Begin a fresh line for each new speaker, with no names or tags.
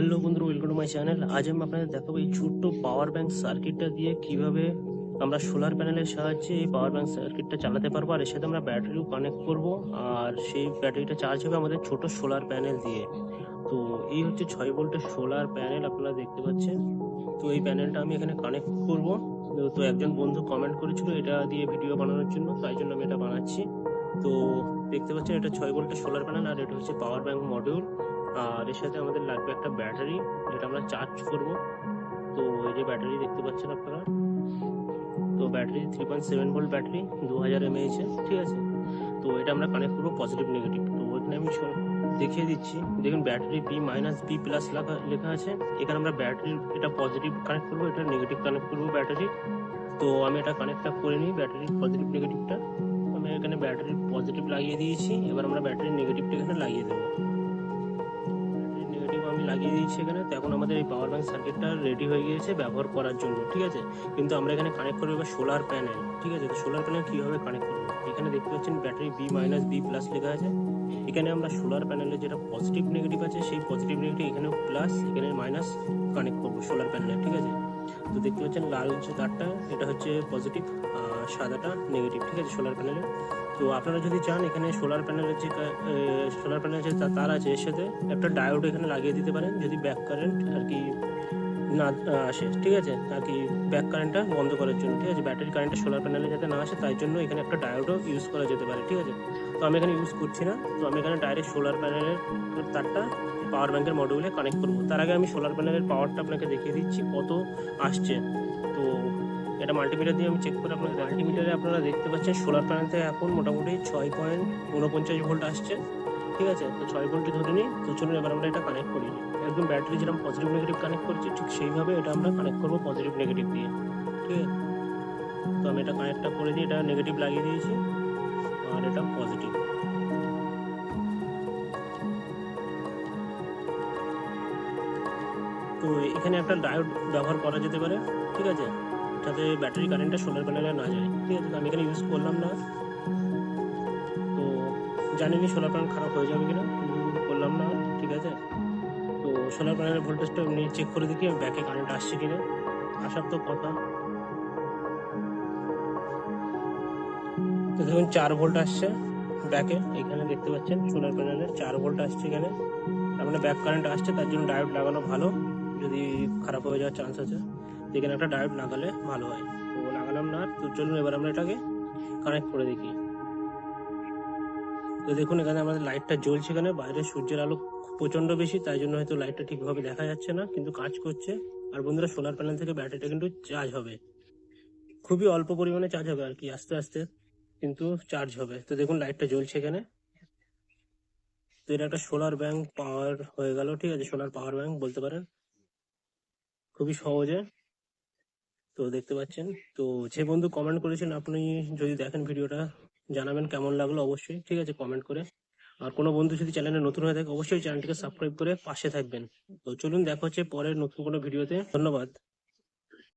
Hello বন্ধুরা welcome to my channel আজ আমি আপনাদের দেখাবো এই ছোট্ট পাওয়ার ব্যাংক সার্কিটটা দিয়ে কীভাবে আমরা সোলার প্যানেলের সাহায্যে এই পাওয়ার ব্যাংক সার্কিটটা চালাতে পারব, আর এর সাথে আমরা ব্যাটারিও কানেক্ট করব, আর সেই ব্যাটারিটা চার্জ হবে আমাদের ছোট সোলার প্যানেল দিয়ে। তো এই হচ্ছে ছয় ভোল্টের সোলার প্যানেল আপনারা দেখতে পাচ্ছেন। তো এই প্যানেলটা আমি এখানে কানেক্ট করব। তো একজন বন্ধু কমেন্ট করেছিল এটা দিয়ে ভিডিও বানানোর জন্য, তাই জন্য আমি এটা বানাচ্ছি। তো দেখতে পাচ্ছেন এটা ছয় ভোল্টের সোলার প্যানেল আর এটা হচ্ছে পাওয়ার ব্যাংক মডিউল আর এর সাথে আমাদের লাগবে একটা ব্যাটারি যেটা আমরা চার্জ করব। তো এই যে ব্যাটারি দেখতে পাচ্ছেন আপনারা, তো battery three point seven volt battery দু হাজার এমএএইচ ঠিক আছে? তো এটা আমরা কানেক্ট করব পজিটিভ নেগেটিভ তো ওইখানে আমি দেখিয়ে দিচ্ছি। দেখুন battery B minus B plus লেখা লেখা আছে। এখানে আমরা ব্যাটারি এটা পজিটিভ কানেক্ট করব, এটা নেগেটিভ কানেক্ট করব ব্যাটারি তো আমি এটা কানেক্টটা করে নিই ব্যাটারির পজিটিভ নেগেটিভটা আমি এখানে ব্যাটারি পজিটিভ লাগিয়ে দিয়েছি। এবার আমরা ব্যাটারির নেগেটিভটা এখানে লাগিয়ে দেবো। নেগেটিভ আমি লাগিয়ে দিয়েছি এখানে। তো এখন আমাদের এই পাওয়ার ব্যাঙ্ক সার্কিটটা রেডি হয়ে গিয়েছে ব্যবহার করার জন্য, ঠিক আছে? কিন্তু আমরা এখানে কানেক্ট করব এবার সোলার প্যানেল ঠিক আছে? তো সোলার প্যানেল কীভাবে কানেক্ট করব? এখানে দেখতে পাচ্ছেন battery B minus B plus লেখা আছে। এখানে আমরা সোলার প্যানেলে যেটা পজিটিভ নেগেটিভ আছে, সেই পজিটিভ নেগেটিভ এখানেও প্লাস এখানে মাইনাস কানেক্ট করব সোলার প্যানেলে ঠিক আছে? তো দেখতে পাচ্ছেন লাল হচ্ছে তারটা, এটা হচ্ছে পজিটিভ সাদাটা নেগেটিভ ঠিক আছে সোলার প্যানেলে তো আপনারা যদি চান, এখানে সোলার প্যানেলের যে সোলার প্যানেলের যে তার আছে, এর সাথে একটা ডায়োড এখানে লাগিয়ে দিতে পারেন, যদি ব্যাক কারেন্ট আর কি না আসে, ঠিক আছে, আর কি ব্যাক কারেন্টটা বন্ধ করার জন্য, ঠিক আছে। ব্যাটারি কারেন্টটা সোলার প্যানেলে যাতে না আসে, তাই জন্য এখানে একটা ডায়োডও ইউজ করা যেতে পারে, ঠিক আছে। তো আমি এখানে ইউজ করছি না, তো আমি এখানে ডাইরেক্ট সোলার প্যানেলের তারটা পাওয়ার ব্যাঙ্কের মডিউলে কানেক্ট করব। তার আগে আমি সোলার প্যানেলের পাওয়ারটা আপনাকে দেখিয়ে দিচ্ছি, কত আসছে। তো এটা মাল্টিমিটার দিয়ে আমি চেক করে আপনাকে মাল্টিমিটারে আপনারা দেখতে পাচ্ছেন সোলার প্যানেল থেকে এখন মোটামুটি ছয় পয়েন্ট উনপঞ্চাশ ভোল্ট আসছে। ঠিক আছে? তো ছয় ভোল্টই ধরে নিই। তো চলুন এবার আমরা এটা কানেক্ট করি। একদম ব্যাটারি যেরকম পজিটিভ নেগেটিভ কানেক্ট করছি, ঠিক সেইভাবে এটা আমরা কানেক্ট করব পজিটিভ নেগেটিভ দিয়ে। ঠিক আছে? তো আমি এটা কানেক্টটা করে দিই এটা নেগেটিভ লাগিয়ে দিয়েছি। আর এটা পজিটিভ তো এখানে একটা ডায়োড ব্যবহার করা যেতে পারে। ঠিক আছে? যাতে ব্যাটারি কারেন্টটা সোলার প্যানেলে না যায়। ঠিক আছে, আমি এখানে ইউজ করলাম না। তো জানিনি সোলার প্যানেল খারাপ হয়ে যাবে কিনা করলাম না, ঠিক আছে? তো সোলার প্যানেলের ভোল্টেজটা এমনি চেক করে দেখি ব্যাকে কারেন্ট আসছে কিনা। আসার তো কথা। তো দেখুন চার ভোল্ট আসছে ব্যাকে এখানে দেখতে পাচ্ছেন সোলার প্যানেলের চার ভোল্ট আসছে এখানে। তার মানে ব্যাক কারেন্ট আসছে, তার জন্য ডায়োড লাগানো ভালো। যদি খারাপ হয়ে যাওয়ার চান্স আছে। তো এখানে একটা ডায়োড লাগালে ভালো হয়। তো লাগালাম না, তো চলুন এবার আমরা এটাকে কানেক্ট করে দেখি। তো দেখুন, এখানে আমাদের লাইটটা জ্বলছে এখানে বাইরে সূর্যের আলো প্রচণ্ড বেশি, তাই জন্য হয়তো লাইটটা ঠিকভাবে দেখা যাচ্ছে না, কিন্তু কাজ করছে। আর বন্ধুরা সোলার প্যানেল থেকে ব্যাটারিটা কিন্তু চার্জ হবে। খুবই অল্প পরিমাণে চার্জ হবে আর কি, আস্তে আস্তে কিন্তু চার্জ হবে। তো দেখুন লাইটটা জ্বলছে এখানে তো এটা একটা সোলার ব্যাংক পাওয়ার হয়ে গেল, ঠিক আছে? সোলার পাওয়ার ব্যাংক বলতে পারেন। খুবই সহজে। তো দেখতে পাচ্ছেন। তো যে বন্ধু কমেন্ট করেছেন, আপনি যদি দেখেন ভিডিওটা জানাবেন কেমন লাগল অবশ্যই। ঠিক আছে কমেন্ট করে। আর কোনো বন্ধু যদি চ্যানেলে নতুন হয়ে থাকে, অবশ্যই চ্যানেলটিকে সাবস্ক্রাইব করে পাশে থাকবেন। তো চলুন, দেখা হচ্ছে পরের নতুন কোনো ভিডিওতে ধন্যবাদ।